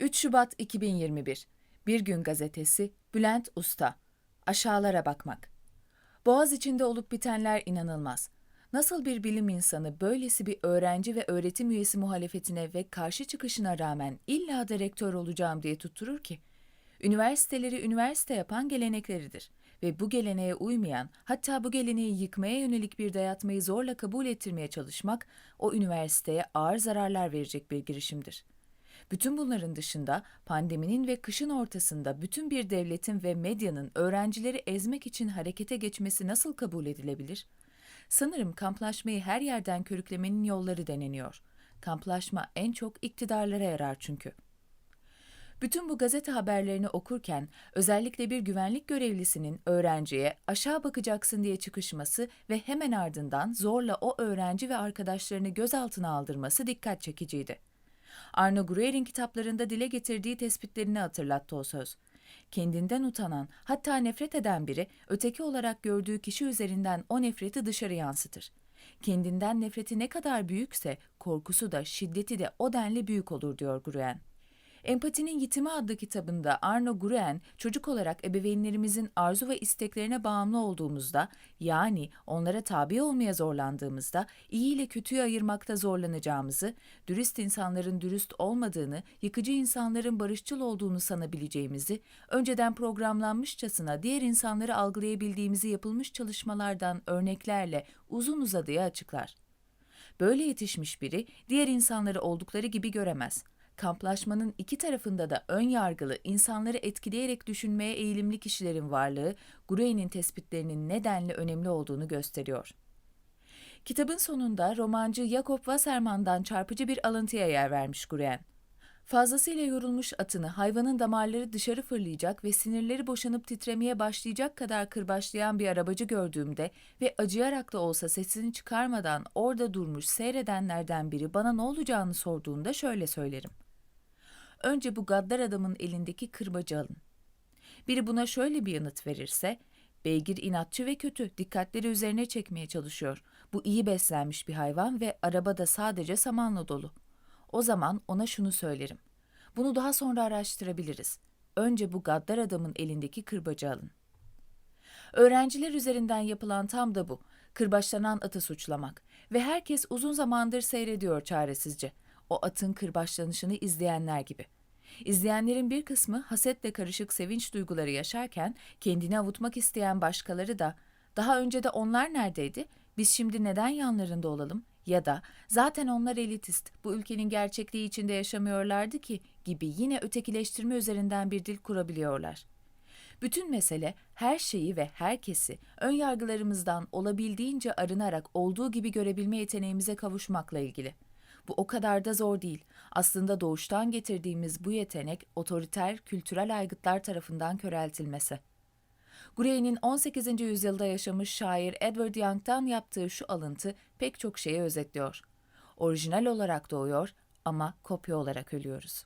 3 Şubat 2021 Bir Gün Gazetesi Bülent Usta Aşağılara bakmak Boğaz içinde olup bitenler inanılmaz. Nasıl bir bilim insanı böylesi bir öğrenci ve öğretim üyesi muhalefetine ve karşı çıkışına rağmen illa da rektör olacağım diye tutturur ki? Üniversiteleri üniversite yapan gelenekleridir ve bu geleneğe uymayan, hatta bu geleneği yıkmaya yönelik bir dayatmayı zorla kabul ettirmeye çalışmak, o üniversiteye ağır zararlar verecek bir girişimdir. Bütün bunların dışında pandeminin ve kışın ortasında bütün bir devletin ve medyanın öğrencileri ezmek için harekete geçmesi nasıl kabul edilebilir? Sanırım kamplaşmayı her yerden körüklemenin yolları deneniyor. Kamplaşma en çok iktidarlara yarar çünkü. Bütün bu gazete haberlerini okurken özellikle bir güvenlik görevlisinin öğrenciye aşağı bakacaksın diye çıkışması ve hemen ardından zorla o öğrenci ve arkadaşlarını gözaltına aldırması dikkat çekiciydi. Arno Gruer'in kitaplarında dile getirdiği tespitlerini hatırlattı o söz. Kendinden utanan, hatta nefret eden biri, öteki olarak gördüğü kişi üzerinden o nefreti dışarı yansıtır. Kendinden nefreti ne kadar büyükse, korkusu da, şiddeti de o denli büyük olur diyor Gruen. Empatinin Yitimi adlı kitabında Arno Gruen, çocuk olarak ebeveynlerimizin arzu ve isteklerine bağımlı olduğumuzda, yani onlara tabi olmaya zorlandığımızda, iyi ile kötüyü ayırmakta zorlanacağımızı, dürüst insanların dürüst olmadığını, yıkıcı insanların barışçıl olduğunu sanabileceğimizi, önceden programlanmışçasına diğer insanları algılayabildiğimizi yapılmış çalışmalardan örneklerle uzun uzadıya açıklar. Böyle yetişmiş biri diğer insanları oldukları gibi göremez. Kamplaşmanın iki tarafında da ön yargılı, insanları etkileyerek düşünmeye eğilimli kişilerin varlığı, Gruey'nin tespitlerinin nedenle önemli olduğunu gösteriyor. Kitabın sonunda romancı Jakob Wassermann'dan çarpıcı bir alıntıya yer vermiş Gruen. Fazlasıyla yorulmuş atını hayvanın damarları dışarı fırlayacak ve sinirleri boşanıp titremeye başlayacak kadar kırbaçlayan bir arabacı gördüğümde ve acıyarak da olsa sesini çıkarmadan orada durmuş seyredenlerden biri bana ne olacağını sorduğunda şöyle söylerim. Önce bu gaddar adamın elindeki kırbacı alın. Biri buna şöyle bir yanıt verirse, beygir inatçı ve kötü, dikkatleri üzerine çekmeye çalışıyor. Bu iyi beslenmiş bir hayvan ve arabada sadece samanla dolu. O zaman ona şunu söylerim. Bunu daha sonra araştırabiliriz. Önce bu gaddar adamın elindeki kırbacı alın. Öğrenciler üzerinden yapılan tam da bu. Kırbaçlanan atı suçlamak. Ve herkes uzun zamandır seyrediyor çaresizce. O atın kırbaçlanışını izleyenler gibi. İzleyenlerin bir kısmı hasetle karışık sevinç duyguları yaşarken kendini avutmak isteyen başkaları da daha önce de onlar neredeydi? Biz şimdi neden yanlarında olalım? Ya da zaten onlar elitist, bu ülkenin gerçekliği içinde yaşamıyorlardı ki gibi yine ötekileştirme üzerinden bir dil kurabiliyorlar. Bütün mesele her şeyi ve herkesi ön yargılarımızdan olabildiğince arınarak olduğu gibi görebilme yeteneğimize kavuşmakla ilgili. Bu o kadar da zor değil. Aslında doğuştan getirdiğimiz bu yetenek otoriter kültürel aygıtlar tarafından köreltilmesi. Gray'nin 18. yüzyılda yaşamış şair Edward Young'dan yaptığı şu alıntı pek çok şeyi özetliyor. Orijinal olarak doğuyor ama kopya olarak ölüyoruz.